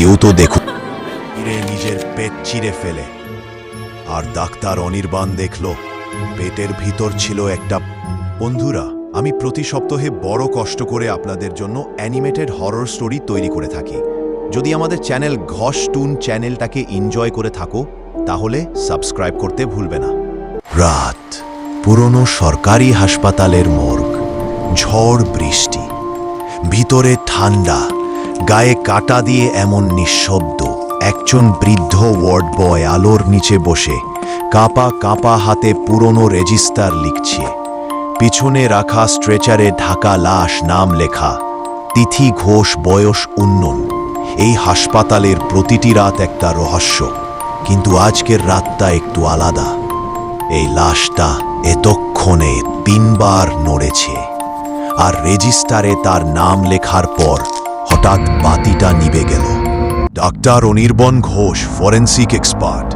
কেউ তো ফিরে নিজের পেট চিরে ফেলে। আর ডাক্তার অনির্বাণ দেখল, পেটের ভিতর ছিল একটা, বন্ধুরা, আমি প্রতি সপ্তাহে বড় কষ্ট করে আপনাদের জন্য অ্যানিমেটেড হরর স্টোরি তৈরি করে থাকি। যদি আমাদের চ্যানেল ঘষ টুন চ্যানেলটাকে এনজয় করে থাকো, তাহলে সাবস্ক্রাইব করতে ভুলবে না। রাত, পুরনো সরকারি হাসপাতালের মর্গ, ঝড় বৃষ্টি, ভিতরে ঠান্ডা গায়ে কাটা দিয়ে এমন নিঃশব্দ। একজন বৃদ্ধ ওয়ার্ড বয় আলোর নিচে বসে কাপা কাপা হাতে পুরনো রেজিস্টার লিখছে। পিছনে রাখা স্ট্রেচারে ঢাকা লাশ নাম লেখা, তিথি ঘোষ বয়স উন্নন এই হাসপাতালের প্রতিটি রাত একটা রহস্য, কিন্তু আজকের রাতটা একটু আলাদা। এই লাশটা এতক্ষণে তিনবার নড়েছে। আর রেজিস্টারে তার নাম লেখার পর হঠাৎ বাতিটা নিভে গেল। Doctor Anirban Ghosh, forensic expert.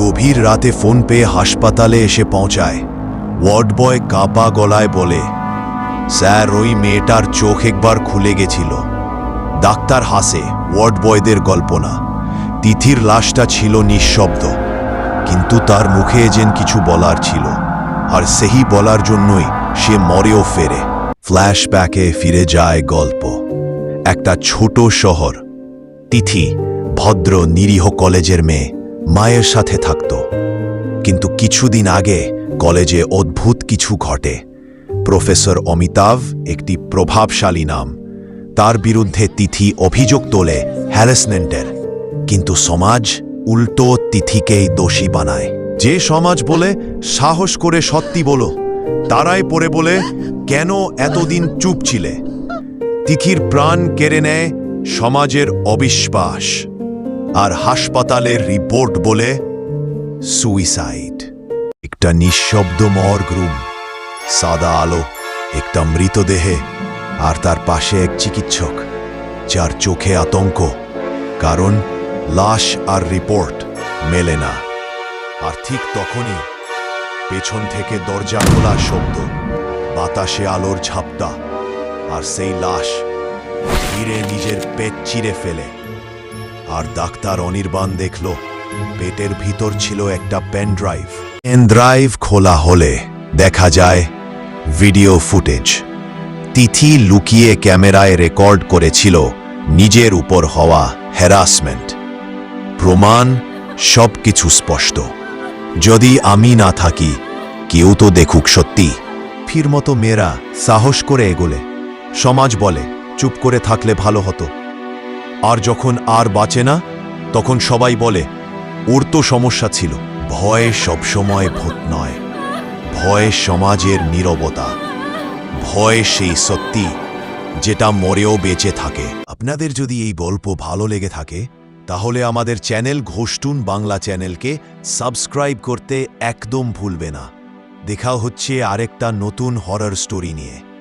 গভীর রাতে ফোন পেয়ে হাসপাতালে এসে পৌঁছায়। ওয়ার্ড বয় কাপা গলায় বলে, স্যার, ওই মেয়েটার চোখ একবার খুলে গেছিল। ডাক্তার হাসে, ওয়ার্ড বয়দের কল্পনা তিথির লাশটা ছিল নিঃশব্দ। কিন্তু তার মুখে যেন কিছু বলার ছিল। আর সেই বলার জন্যই সে মরেও ফেরে। ফ্ল্যাশব্যাকে ফিরে যায় গল্প। একটা ছোট শহর। তিথি ভদ্র নিরীহ কলেজের মেয়ে মায়ের সাথে থাকত। কিন্তু কিছুদিন আগে কলেজে অদ্ভুত কিছু ঘটে। প্রফেসর অমিতাভ একটি প্রভাবশালী নাম। তার বিরুদ্ধে তিথি অভিযোগ তোলে হ্যারাসমেন্টের। কিন্তু সমাজ উল্টো তিথিকেই দোষী বানায়। যে সমাজ বলে, সাহস করে সত্যি বলো। তারাই পরে বলে, কেন এতদিন চুপ ছিলে? তিথির প্রাণ কেড়ে নেয় সমাজের অবিশ্বাস আর হাসপাতালের রিপোর্ট বলে সুইসাইড। একটা নিঃশব্দ মর্গ সাদা আলো, একটা মৃতদেহে, আর তার পাশে এক চিকিৎসক, যার চোখে আতঙ্ক, কারণ লাশ আর রিপোর্ট মেলে না। আর ঠিক তখনই পেছন থেকে দরজা খোলা শব্দ, বাতাসে আলোর ঝাপটা, আর সেই লাশ নিজের পেট চিরে ফেলে। আর ডাক্তার অনির্বাণ দেখল, পেটের ভিতর ছিল একটা পেন ড্রাইভ পেন ড্রাইভ খোলা হলে দেখা যায় ভিডিও ফুটেজ তিথি লুকিয়ে ক্যামেরায় রেকর্ড করেছিল নিজের উপর হওয়া হ্যারাসমেন্ট প্রমাণ সব কিছু স্পষ্ট। যদি আমি না থাকি, কেউ তো দেখুক সত্যি। ফির মতো মেয়েরা সাহস করে এগোলে। সমাজ বলে চুপ করে থাকলে ভালো হতো। আর যখন আর বাঁচে না, তখন সবাই বলে, ওর তো সমস্যা ছিল। ভয় সবসময় ভূত নয়। ভয় সমাজের নীরবতা। ভয় সেই সত্যি যেটা মরেও বেঁচে থাকে। আপনাদের যদি এই গল্প ভালো লেগে থাকে, তাহলে আমাদের চ্যানেল ঘোষ্টুন বাংলা চ্যানেলকে সাবস্ক্রাইব করতে একদম ভুলবে না। দেখা হচ্ছে আরেকটা নতুন হরর স্টোরি নিয়ে।